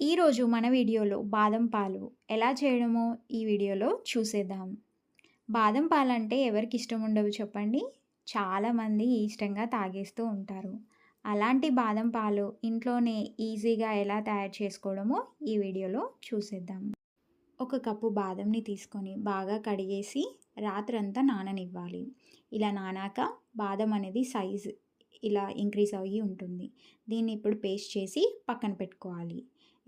ఈరోజు మన వీడియోలో బాదం పాలు ఎలా చేయడమో ఈ వీడియోలో చూసేద్దాం. బాదం పాలు అంటే ఎవరికి ఇష్టం ఉండవు చెప్పండి? చాలామంది ఇష్టంగా తాగేస్తూ ఉంటారు. అలాంటి బాదం పాలు ఇంట్లోనే ఈజీగా ఎలా తయారు చేసుకోవడమో ఈ వీడియోలో చూసేద్దాం. ఒక కప్పు బాదంని తీసుకొని బాగా కడిగేసి రాత్రంతా నాననివ్వాలి. ఇలా నానాక బాదం అనేది సైజు ఇలా ఇంక్రీజ్ అయ్యి ఉంటుంది. దీన్ని ఇప్పుడు పేస్ట్ చేసి పక్కన పెట్టుకోవాలి.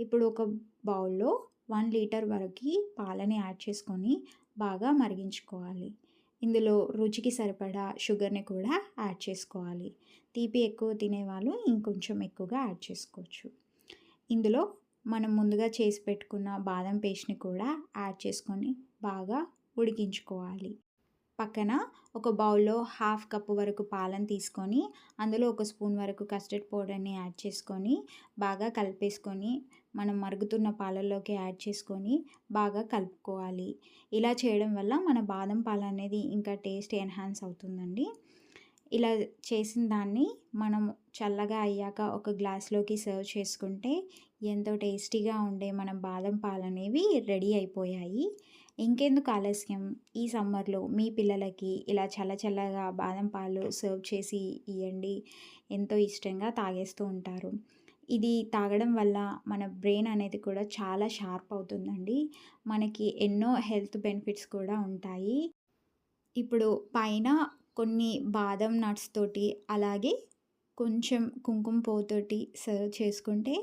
ఇప్పుడు ఒక బౌల్లో వన్ లీటర్ వరకు పాలని యాడ్ చేసుకొని బాగా మరిగించుకోవాలి. ఇందులో రుచికి సరిపడా షుగర్ని కూడా యాడ్ చేసుకోవాలి. తీపి ఎక్కువ తినేవాళ్ళు ఇంకొంచెం ఎక్కువగా యాడ్ చేసుకోవచ్చు. ఇందులో మనం ముందుగా చేసి పెట్టుకున్న బాదం పేస్ట్ని కూడా యాడ్ చేసుకొని బాగా ఉడికించుకోవాలి. పక్కన ఒక బౌల్లో హాఫ్ కప్పు వరకు పాలను తీసుకొని అందులో ఒక స్పూన్ వరకు కస్టర్డ్ పౌడర్ని యాడ్ చేసుకొని బాగా కలిపేసుకొని మనం మరుగుతున్న పాలల్లోకి యాడ్ చేసుకొని బాగా కలుపుకోవాలి. ఇలా చేయడం వల్ల మన బాదం పాలు అనేది ఇంకా టేస్ట్ ఎన్హాన్స్ అవుతుందండి. ఇలా చేసిన దాన్ని మనం చల్లగా అయ్యాక ఒక గ్లాస్లోకి సర్వ్ చేసుకుంటే ఎంతో టేస్టీగా ఉండే మన బాదం పాలు అనేవి రెడీ అయిపోయాయి. ఇంకెందుకు ఆలస్యం? ఈ సమ్మర్లో మీ పిల్లలకి ఇలా చల్ల చల్లగా బాదం పాలు సర్వ్ చేసి ఇవ్వండి ఎంతో ఇష్టంగా తాగేస్తూ ఉంటారు. ఇది తాగడం వల్ల మన బ్రెయిన్ అనేది కూడా చాలా షార్ప్ అవుతుందండి. మనకి ఎన్నో హెల్త్ బెనిఫిట్స్ కూడా ఉంటాయి. ఇప్పుడు పైన కొన్ని బాదం నట్స్ తోటి అలాగే కొంచెం కుంకుమ పోతోటి సర్వ్ చేసుకుంటే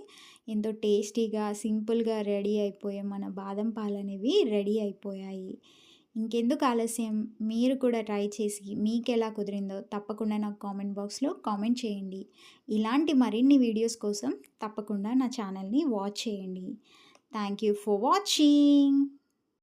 ఎంతో టేస్టీగా సింపుల్గా రెడీ అయిపోయే మన బాదం పాలు అనేవి రెడీ అయిపోయాయి. ఇంకెందుకు ఆలస్యం? మీరు కూడా ట్రై చేసి మీకు ఎలా కుదిరిందో తప్పకుండా నాకు కామెంట్ బాక్స్లో కామెంట్ చేయండి. ఇలాంటి మరిన్ని వీడియోస్ కోసం తప్పకుండా నా ఛానల్ని వాచ్ చేయండి. Thank you for watching